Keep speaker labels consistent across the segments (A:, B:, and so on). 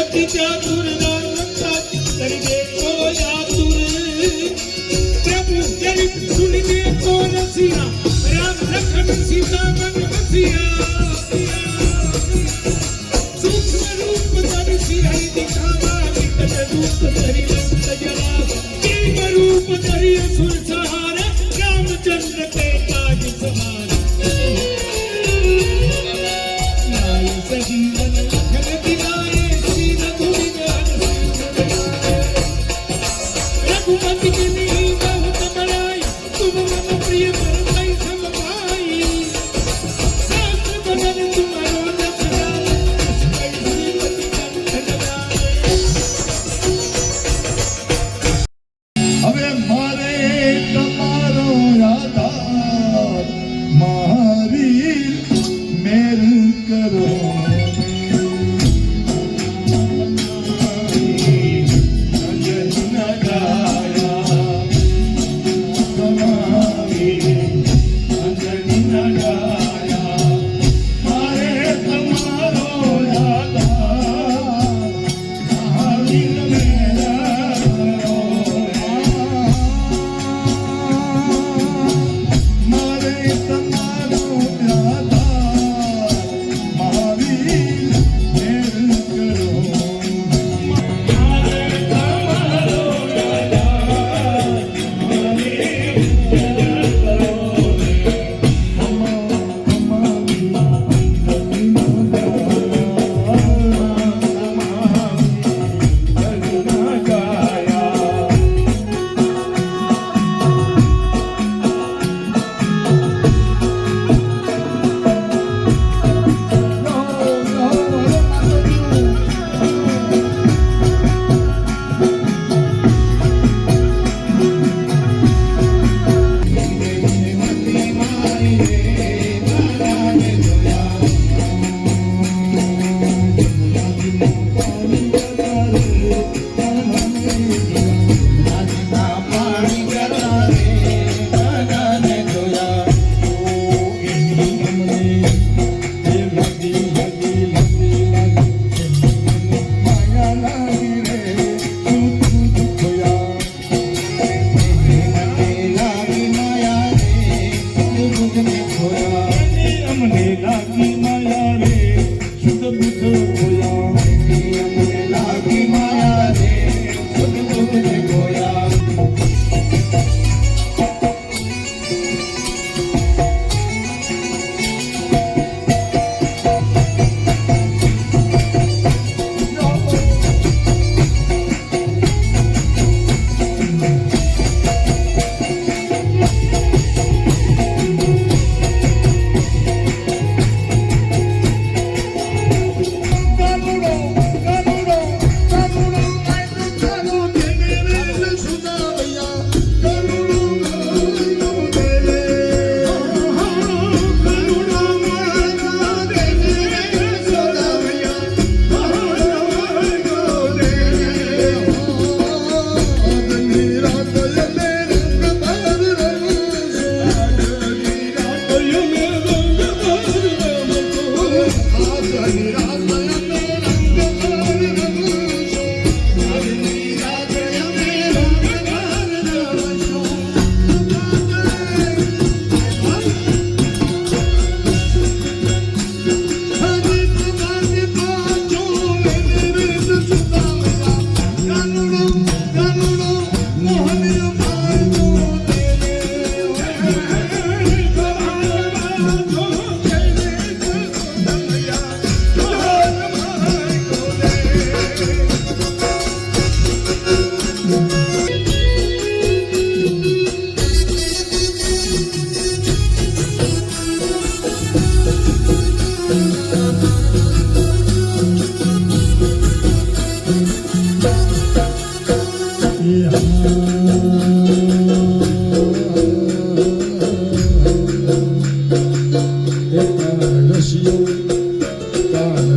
A: अति चातुर कर देखो आतुर प्रभु जन सुन देखो रसिया राम लखन सीता मन बसिया. सूक्ष्म रूप दर्शी हरि दिखावा विकट रूप धरि वंश जरा रूप धरि असुर सहारा.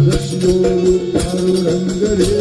A: कृष्णो कारुरङ्गरे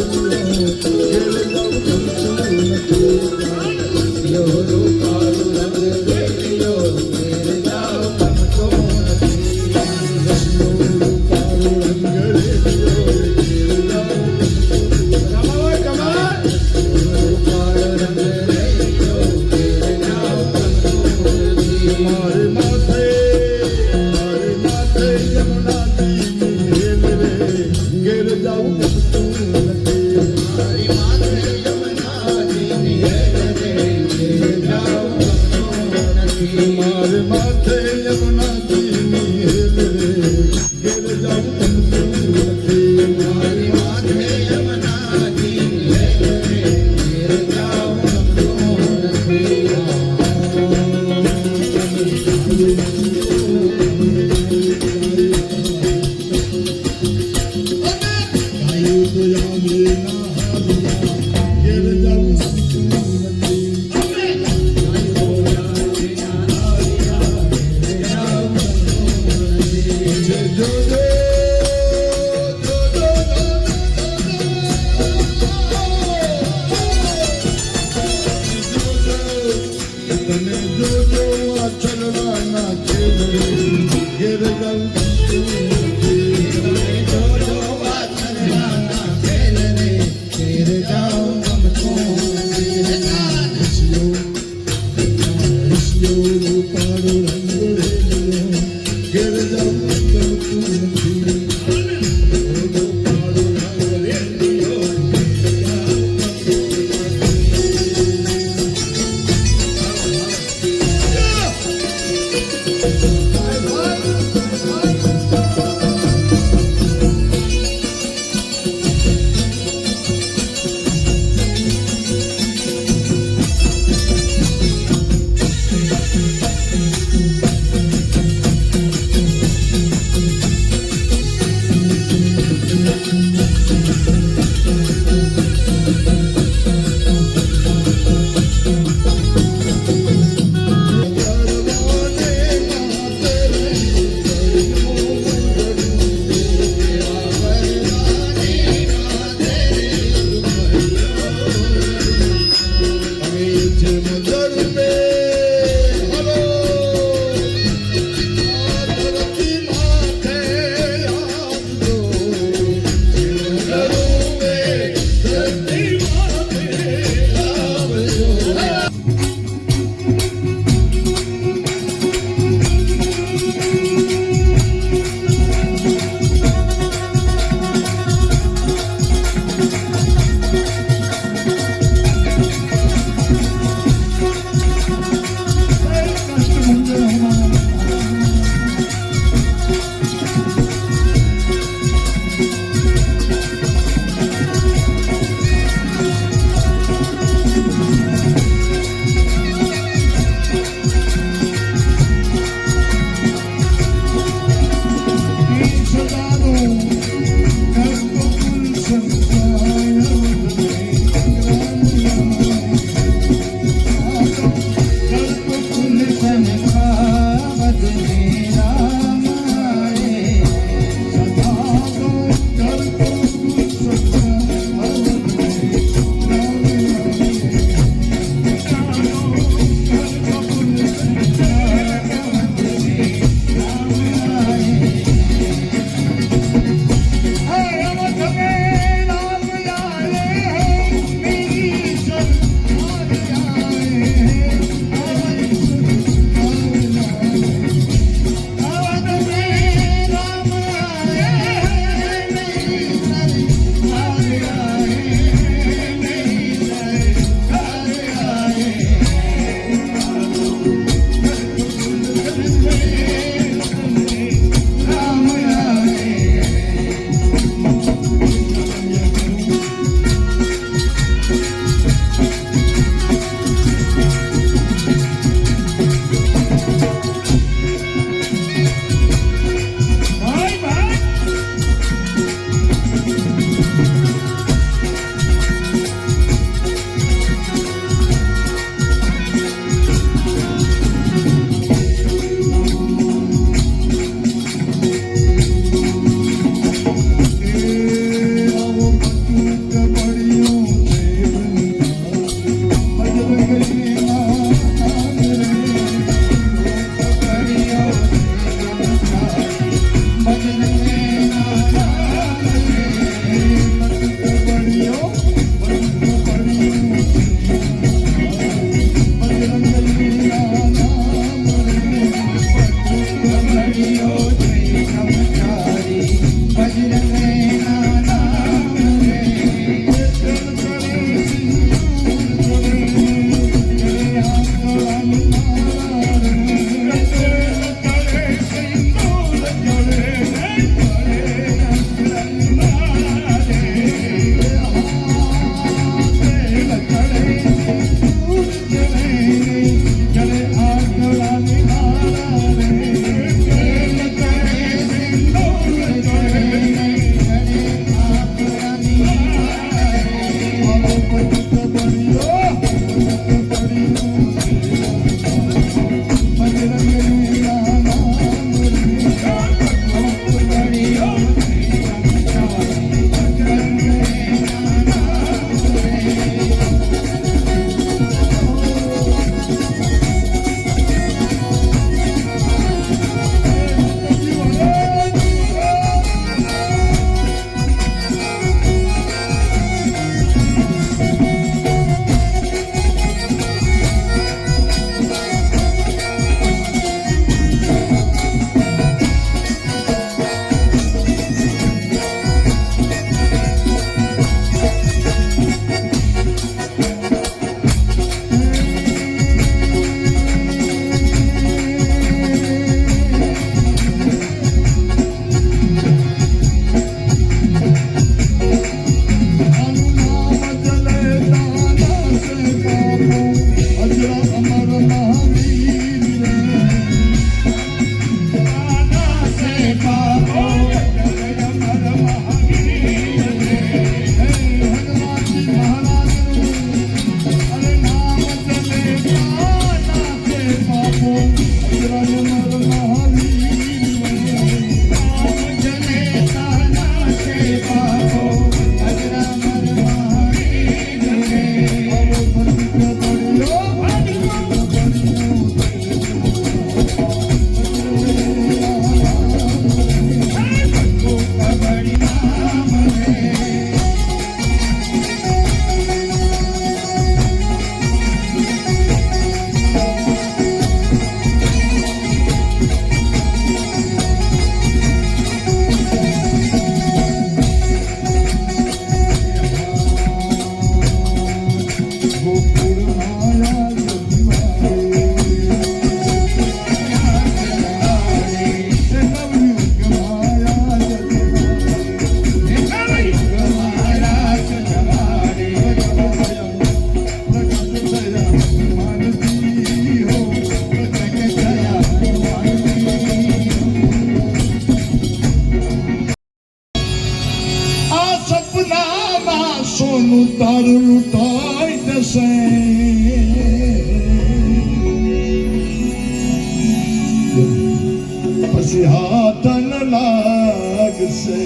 A: પછી હાથ ન લાગશે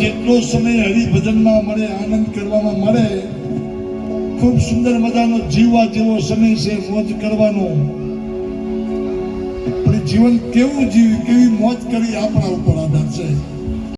A: જેટલો સમય હરિભજનમાં મળે, આનંદ કરવામાં મળે, ખૂબ સુંદર મજાનો જીવવા જેવો સમય છે મોજ કરવાનો. જીવન કેવું જીવ્યું કેવી મોજ કરી આપણા ઉપર આધાર છે.